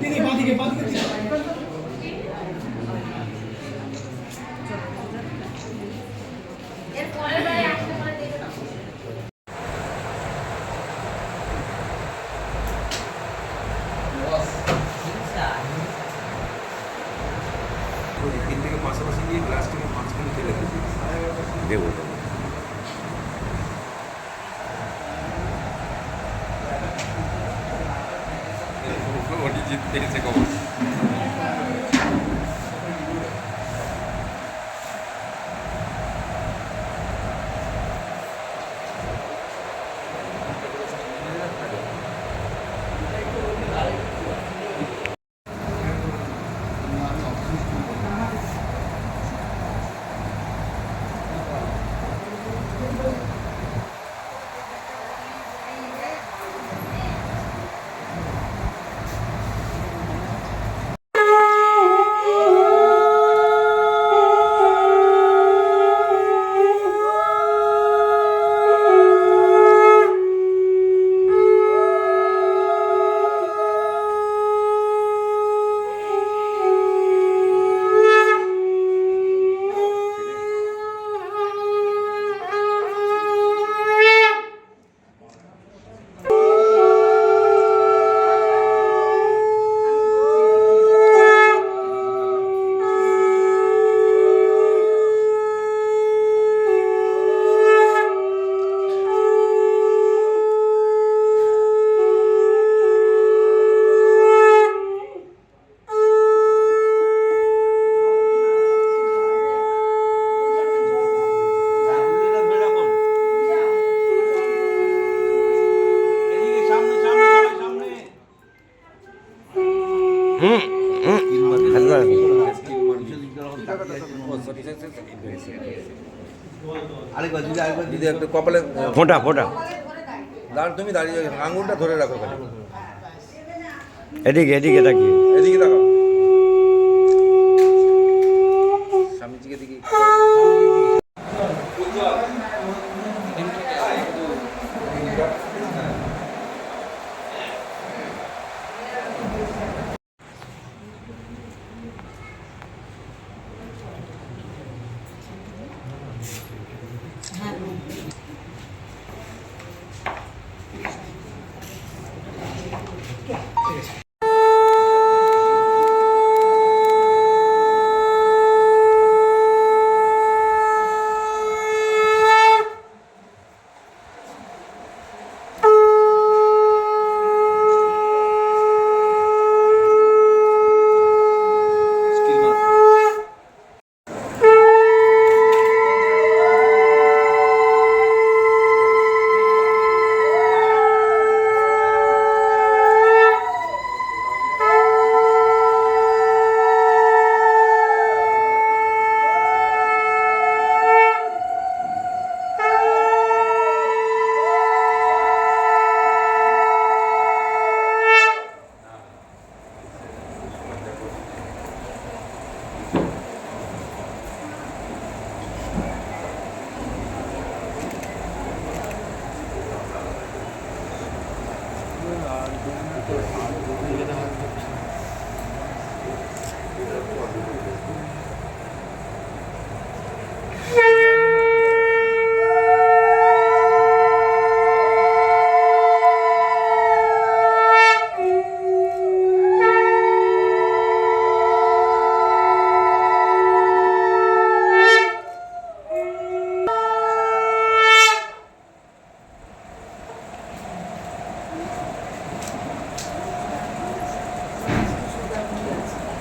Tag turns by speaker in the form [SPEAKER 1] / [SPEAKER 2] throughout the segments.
[SPEAKER 1] দিদি বাদিকে বাদিকে
[SPEAKER 2] এর
[SPEAKER 3] 我立即这个 দিদি একটু কপালে
[SPEAKER 4] ফোঁটা ফোঁটা
[SPEAKER 3] দাঁড় তুমি দাঁড়িয়ে আঙুলটা ধরে রাখো
[SPEAKER 4] এদিকে এদিকে তাকিয়ে।
[SPEAKER 3] এদিকে তাকাও। Thank you.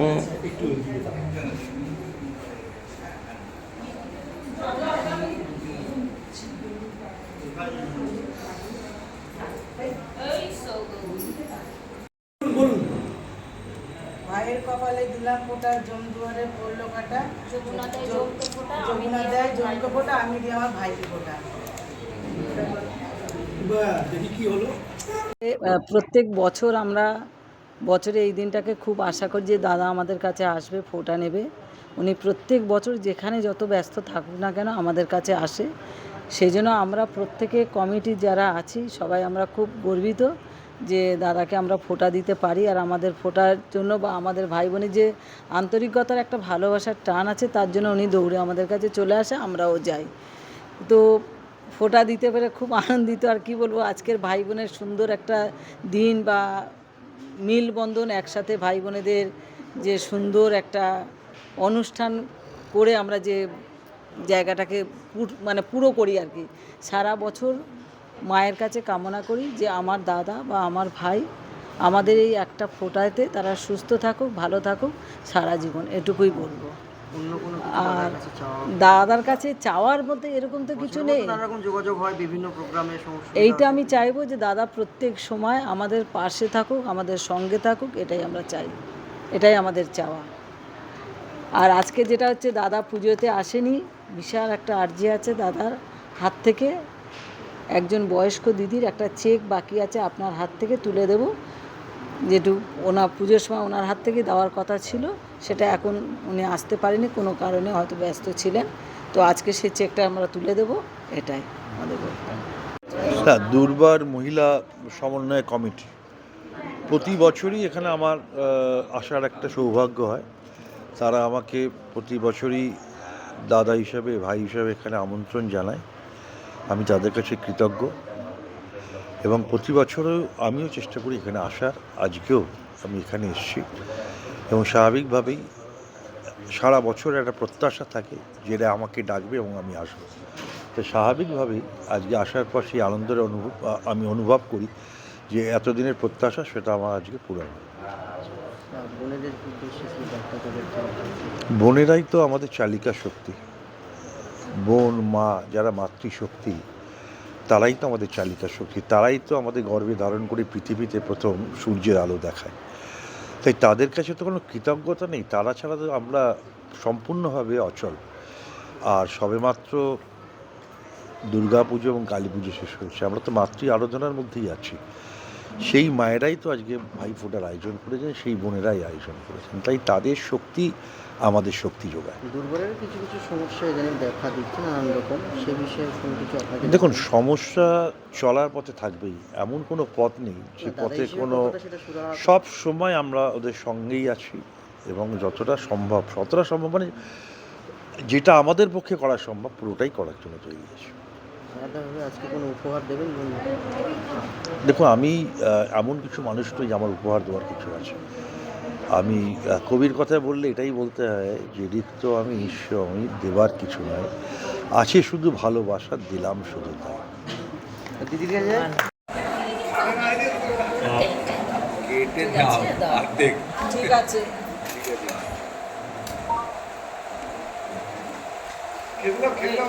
[SPEAKER 2] এই
[SPEAKER 4] ভাইয়ের কপালে দিলাম ফোটা জম দুয়ারে পড়ল কাটা।
[SPEAKER 2] যমুনা দেয় জমকে ফোঁটা, আমি দিই
[SPEAKER 4] দেয়
[SPEAKER 2] আমার ভাইকে।
[SPEAKER 4] ফোটা আমি দিই আমার ভাইকে ফোটা।
[SPEAKER 1] বা দেখি কি হলো।
[SPEAKER 5] আহ, প্রত্যেক বছর আমরা বছরে এই দিনটাকে খুব আশা করি যে দাদা আমাদের কাছে আসবে ফোটা নেবে। উনি প্রত্যেক বছর যেখানে যত ব্যস্ত থাকুক না কেন আমাদের কাছে আসে। সেই জন্য আমরা প্রত্যেকে কমিটি যারা আছি সবাই আমরা খুব গর্বিত যে দাদাকে আমরা ফোটা দিতে পারি আর আমাদের ফোটার জন্য বা আমাদের ভাই বোনের যে আন্তরিকতার একটা ভালোবাসার টান আছে, তার জন্য উনি দৌড়ে আমাদের কাছে চলে আসে, আমরাও যাই। তো ফোটা দিতে পেরে খুব আনন্দিত। আর কি বলব, আজকের ভাই বোনের সুন্দর একটা দিন বা মিলবন্ধন একসাথে ভাই বোনেদের যে সুন্দর একটা অনুষ্ঠান করে আমরা যে জায়গাটাকে মানে পুরো করি আর কি। সারা বছর মায়ের কাছে কামনা করি যে আমার দাদা বা আমার ভাই আমাদের এই একটা ফোটাতে তারা সুস্থ থাকুক ভালো থাকুক সারা জীবন এটুকুই বলব। আর দাদার কাছে চাওয়ার মধ্যে এরকম তো কিছু নেই।
[SPEAKER 6] যোগাযোগ হয় বিভিন্ন প্রোগ্রামে
[SPEAKER 5] এইটা আমি চাইব যে দাদা প্রত্যেক সময় আমাদের পাশে থাকুক আমাদের সঙ্গে থাকুক এটাই আমরা চাই। এটাই আমাদের চাওয়া। আর আজকে যেটা হচ্ছে দাদা পুজোতে আসেনি বিশাল একটা আর্জি আছে দাদার হাত থেকে। একজন বয়স্ক দিদির একটা চেক বাকি আছে আপনার হাত থেকে তুলে দেব। যেটু ওনার পুজোর সময় ওনার হাত থেকে দেওয়ার কথা ছিল, সেটা এখন উনি আসতে পারেনি, কোনো কারণে হয়তো ব্যস্ত ছিলেন। তো আজকে সেই চেকটা আমরা তুলে দেব, এটাই আমাদের
[SPEAKER 7] হ্যাঁ দুর্বার মহিলা সমন্বয় কমিটি। প্রতি বছরই এখানে আমার আসার একটা সৌভাগ্য হয়। তারা আমাকে প্রতি বছরই দাদা হিসাবে, ভাই হিসাবে এখানে আমন্ত্রণ জানায়। আমি তাদের কাছে কৃতজ্ঞ এবং প্রতি বছরও আমিও চেষ্টা করি এখানে আসার আজকেও আমি এখানে এসেছি এবং স্বাভাবিকভাবেই সারা বছর একটা প্রত্যাশা থাকে যেটা আমাকে ডাকবে এবং আমি আসব। তো স্বাভাবিকভাবেই আজকে আসার পর সেই আনন্দের অনুভব আমি অনুভব করি যে এতদিনের প্রত্যাশা সেটা আমার আজকে পূরণ হয়। বোনেরাই তো আমাদের চালিকা শক্তি। বোন, মা, যারা মাতৃশক্তি, তারাই তো আমাদের চালিকা শক্তি, তারাই তো আমাদের গর্বে ধারণ করে পৃথিবীতে প্রথম সূর্যের আলো দেখায়। তাই তাদের কাছে তো কোনো কৃতজ্ঞতা নেই, তারা ছাড়া তো আমরা সম্পূর্ণভাবে অচল। আর সবেমাত্র দুর্গা পুজো এবং কালী পুজো শেষ হয়েছে, আমরা তো মাতৃ আরাধনার মধ্যেই আছি। সেই মায়েরাই তো আজকে ভাই ফোটার আয়োজন করেছেন সেই বোনেরাই আয়োজন করেছেন। তাই তাদের শক্তি আমাদের শক্তি যোগায়।
[SPEAKER 6] দুর্বলের কিছু কিছু সমস্যা এখানে দেখা দিচ্ছে নানান রকম সে বিষয়ে কোনো কিছু
[SPEAKER 7] দেখুন সমস্যা চলার পথে থাকবেই এমন কোনো পথ নেই যে পথে কোনো সব সময় আমরা ওদের সঙ্গেই আছি এবং যতটা সম্ভব যতটা সম্ভব মানে যেটা আমাদের পক্ষে করা সম্ভব পুরোটাই করার জন্য তৈরি আছি
[SPEAKER 6] আজকে কোনো উপহার দেবেন
[SPEAKER 7] দেখুন আমি এমন কিছু মানুষ নই যে আমার উপহার দেওয়ার কিছু আছে। আমি কবির কথা বললে এটাই বলতে হয় যে রিক্ত আমি ঈশ্বর আমি দেবার কিছু নয় আছে শুধু ভালোবাসা দিলাম শুধু তাই।
[SPEAKER 6] দিদির কাছে?
[SPEAKER 5] ঠিক আছে।
[SPEAKER 3] খেললাম খেললাম